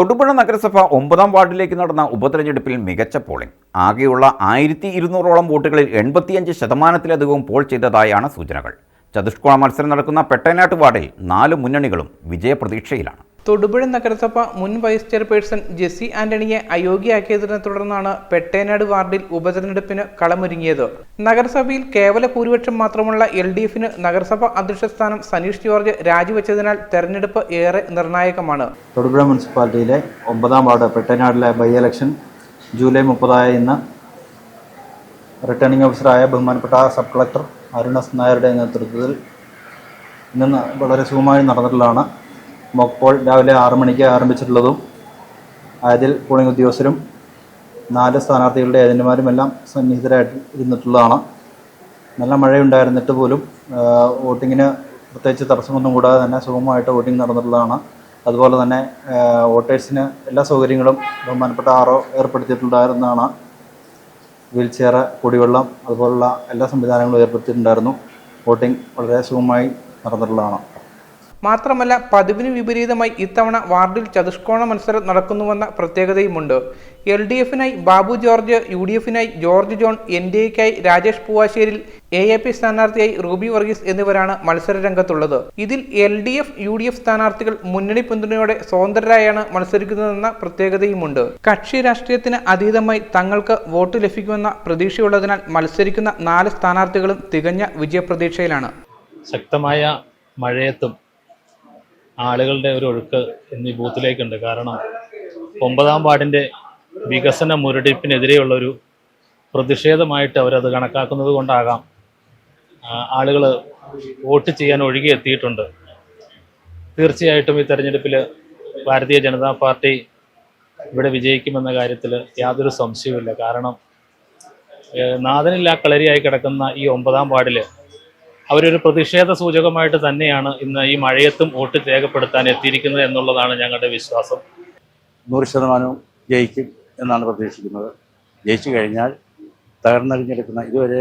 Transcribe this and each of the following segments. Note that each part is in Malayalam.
തൊടുപുഴ നഗരസഭ ഒമ്പതാം വാർഡിലേക്ക് നടന്ന ഉപതെരഞ്ഞെടുപ്പിൽ മികച്ച പോളിംഗ്. ആകെയുള്ള ആയിരത്തി ഇരുന്നൂറോളം വോട്ടുകളിൽ എൺപത്തിയഞ്ച് ശതമാനത്തിലധികവും പോൾ ചെയ്തതായാണ് സൂചനകൾ. ചതുഷ്കോണ മത്സരം നടക്കുന്ന പെട്ടനാട്ട് വാർഡിൽ നാല് മുന്നണികളും വിജയപ്രതീക്ഷയിലാണ്. തൊടുപുഴ നഗരസഭ മുൻ വൈസ് ചെയർപേഴ്സൺ ജെസ്സി ആന്റണിയെ അയോഗ്യയാക്കിയതിനെ തുടർന്നാണ് പെട്ടേനാട് വാർഡിൽ ഉപതെരഞ്ഞെടുപ്പിന് കളമൊരുങ്ങിയത്. നഗരസഭയിൽ കേവല ഭൂരിപക്ഷം മാത്രമുള്ള എൽ ഡി എഫിന് നഗരസഭ അധ്യക്ഷ സ്ഥാനം സനീഷ് ജോർജ് രാജിവെച്ചതിനാൽ തെരഞ്ഞെടുപ്പ് ഏറെ നിർണായകമാണ്. തൊടുപുഴ മുനിസിപ്പാലിറ്റിയിലെ ഒമ്പതാം വാർഡ് പെട്ടേനാടിലെ ബൈ ഇലക്ഷൻ ജൂലൈ മുപ്പതായ ഇന്ന് റിട്ടേണിംഗ് ഓഫീസറായ ബഹുമാനപ്പെട്ട സബ് കളക്ടർ അരുണസ് നായരുടെ നേതൃത്വത്തിൽ ഇന്ന് വളരെ സുഖമായി നടന്നിട്ടുള്ളതാണ്. മോക്ക് പോൾ രാവിലെ ആറ് മണിക്ക് ആരംഭിച്ചിട്ടുള്ളതും അതിൽ പോളിംഗ് ഉദ്യോഗസ്ഥരും നാല് സ്ഥാനാർത്ഥികളുടെ ഏജന്റുമാരും എല്ലാം സന്നിഹിതരായിട്ട് ഇരുന്നിട്ടുള്ളതാണ്. നല്ല മഴയുണ്ടായിരുന്നിട്ട് പോലും വോട്ടിങ്ങിന് പ്രത്യേകിച്ച് തടസ്സമൊന്നും കൂടാതെ തന്നെ സുഗമമായിട്ട് വോട്ടിംഗ് നടന്നിട്ടുള്ളതാണ്. അതുപോലെ തന്നെ വോട്ടേഴ്സിന് എല്ലാ സൗകര്യങ്ങളും ബഹുമാനപ്പെട്ട ആറോ ഏർപ്പെടുത്തിയിട്ടുണ്ടായിരുന്നതാണ്. വീൽ ചെയർ കുടിവെള്ളം അതുപോലുള്ള എല്ലാ സംവിധാനങ്ങളും ഏർപ്പെടുത്തിയിട്ടുണ്ടായിരുന്നു. വോട്ടിംഗ് വളരെ സുഗമമായി നടന്നിട്ടുള്ളതാണ്. മാത്രമല്ല പതിവിന് വിപരീതമായി ഇത്തവണ വാർഡിൽ ചതുഷ്കോണ മത്സരം നടക്കുന്നുവെന്ന പ്രത്യേകതയുമുണ്ട്. എൽ ഡി എഫിനായി ബാബു ജോർജ് യു ഡി എഫിനായി George John N D എക്കായി Rajesh Poovasseril A A P സ്ഥാനാർത്ഥിയായി റൂബി വർഗീസ് എന്നിവരാണ് മത്സര രംഗത്തുള്ളത് ഇതിൽ L D F U D F സ്ഥാനാർത്ഥികൾ മുന്നണി പിന്തുണയോടെ സ്വതന്ത്രരായാണ് മത്സരിക്കുന്നതെന്ന പ്രത്യേകതയുമുണ്ട്. കക്ഷി രാഷ്ട്രീയത്തിന് അതീതമായി തങ്ങൾക്ക് വോട്ട് ലഭിക്കുമെന്ന പ്രതീക്ഷയുള്ളതിനാൽ മത്സരിക്കുന്ന നാല് സ്ഥാനാർത്ഥികളും തികഞ്ഞ വിജയപ്രതീക്ഷയിലാണ്. ശക്തമായ മഴയത്തും ആളുകളുടെ ഒരു ഒഴുക്ക് എന്നീ ബൂത്തിലേക്കുണ്ട്. കാരണം ഒമ്പതാം വാർഡിന്റെ വികസന മുരടിപ്പിനെതിരെയുള്ള ഒരു പ്രതിഷേധമായിട്ട് അവരത് കണക്കാക്കുന്നത് കൊണ്ടാകാം ആളുകൾ വോട്ട് ചെയ്യാൻ ഒഴുകി എത്തിയിട്ടുണ്ട്. തീർച്ചയായിട്ടും ഈ തെരഞ്ഞെടുപ്പിൽ ഭാരതീയ ജനതാ പാർട്ടി ഇവിടെ വിജയിക്കുമെന്ന കാര്യത്തിൽ യാതൊരു സംശയവുമില്ല. കാരണം നാഥനില്ലാ കളരിയായി കിടക്കുന്ന ഈ ഒമ്പതാം വാർഡിൽ അവരൊരു പ്രതിഷേധ സൂചകമായിട്ട് തന്നെയാണ് ഇന്ന് ഈ മഴയത്തും വോട്ട് രേഖപ്പെടുത്താൻ എത്തിയിരിക്കുന്നത് എന്നുള്ളതാണ് ഞങ്ങളുടെ വിശ്വാസം. നൂറ് ശതമാനവും ജയിക്കും എന്നാണ് പ്രതീക്ഷിക്കുന്നത്. ജയിച്ചു കഴിഞ്ഞാൽ തകർന്നറിഞ്ഞെടുക്കുന്ന ഇതുവരെ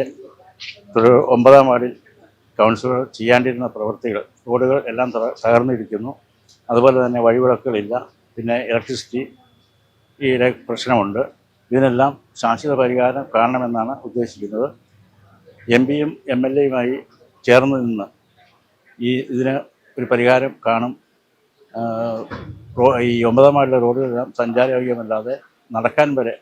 ഒമ്പതാം വാർഡിൽ കൗൺസിലർ ചെയ്യാണ്ടിരുന്ന പ്രവൃത്തികൾ റോഡുകൾ എല്ലാം തകർന്നിരിക്കുന്നു. അതുപോലെ തന്നെ വഴിവിളക്കുകളില്ല. പിന്നെ ഇലക്ട്രിസിറ്റി ഈ പ്രശ്നമുണ്ട്. ഇതിനെല്ലാം ശാശ്വത പരിഹാരം കാണണമെന്നാണ് ഉദ്ദേശിക്കുന്നത്. എം പിയും എം എൽ എയുമായി ചേർന്ന് നിന്ന് ഈ ഇതിന് ഒരു പരിഹാരം കാണും. ഈ ഒമ്പതാം വാർഡിലെ റോഡുകളെല്ലാം സഞ്ചാരയോഗ്യമല്ലാതെ നടക്കാൻ വരെ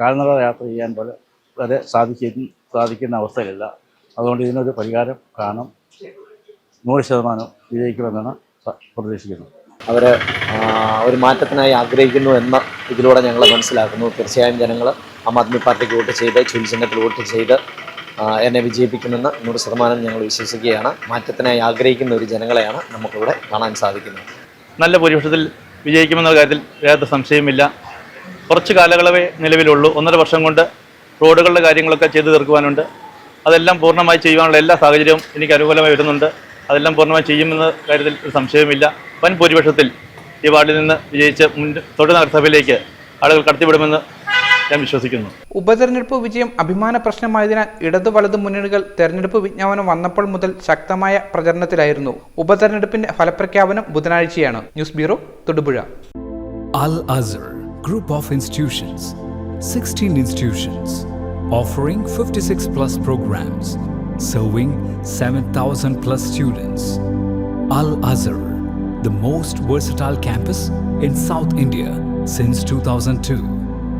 കാൽനട യാത്ര ചെയ്യാൻ പോലെ വരെ സാധിക്കുന്ന സാധിക്കുന്ന അവസ്ഥയിലല്ല. അതുകൊണ്ട് ഇതിനൊരു പരിഹാരം കാണും. നൂറ് ശതമാനം വിജയിക്കുമെന്നാണ് പ്രതീക്ഷിക്കുന്നത് അവർ ഒരു മാറ്റത്തിനായി ആഗ്രഹിക്കുന്നു എന്ന ഇതിലൂടെ ഞങ്ങൾ മനസ്സിലാക്കുന്നു. തീർച്ചയായും ജനങ്ങൾ ആം ആദ്മി പാർട്ടിക്ക് വോട്ട് ചെയ്ത് ചുൽചിഹ്നത്തിൽ വോട്ട് ചെയ്ത് എന്നെ വിജയിപ്പിക്കുമെന്ന് നൂറ് ശതമാനം ഞങ്ങൾ വിശ്വസിക്കുകയാണ്. മാറ്റത്തിനായി ആഗ്രഹിക്കുന്ന ഒരു ജനങ്ങളെയാണ് നമുക്കിവിടെ കാണാൻ സാധിക്കുന്നത്. നല്ല ഭൂരിപക്ഷത്തിൽ വിജയിക്കുമെന്ന കാര്യത്തിൽ യാതൊരു സംശയമില്ല കുറച്ച് കാലയളവേ നിലവിലുള്ളൂ. ഒന്നര വർഷം കൊണ്ട് റോഡുകളുടെ കാര്യങ്ങളൊക്കെ ചെയ്തു തീർക്കുവാനുണ്ട്. അതെല്ലാം പൂർണമായി ചെയ്യുവാനുള്ള എല്ലാ സാഹചര്യവും എനിക്ക് അനുകൂലമായി വരുന്നുണ്ട്. അതെല്ലാം പൂർണമായി ചെയ്യുമെന്ന കാര്യത്തിൽ ഒരു സംശയവുമില്ല. വൻ ഭൂരിപക്ഷത്തിൽ ഈ വാർഡിൽ നിന്ന് വിജയിച്ച് മുൻ തൊഴിൽ നഗരസഭയിലേക്ക് ആളുകൾ കടത്തിവിടുമെന്ന് ഞാൻ വിശ്വസിക്കുന്നു. ഉപതെരഞ്ഞെടുപ്പ് വിജയം അഭിമാന പ്രശ്നമായതിനാൽ ഇടതു വലത് മുന്നണികൾ തെരഞ്ഞെടുപ്പ് വിജ്ഞാപനം വന്നപ്പോൾ മുതൽ ശക്തമായ പ്രചരണത്തിലായിരുന്നു. ഉപതെരഞ്ഞെടുപ്പിന്റെ ഫലപ്രഖ്യാപനം ബുധനാഴ്ചയാണ്. News bureau Thodupuzha. Al Azhar group of institutions sixteen institutions offering fifty six plus programmes serving seven thousand plus students Al Azhar the most versatile campus in South India since two thousand two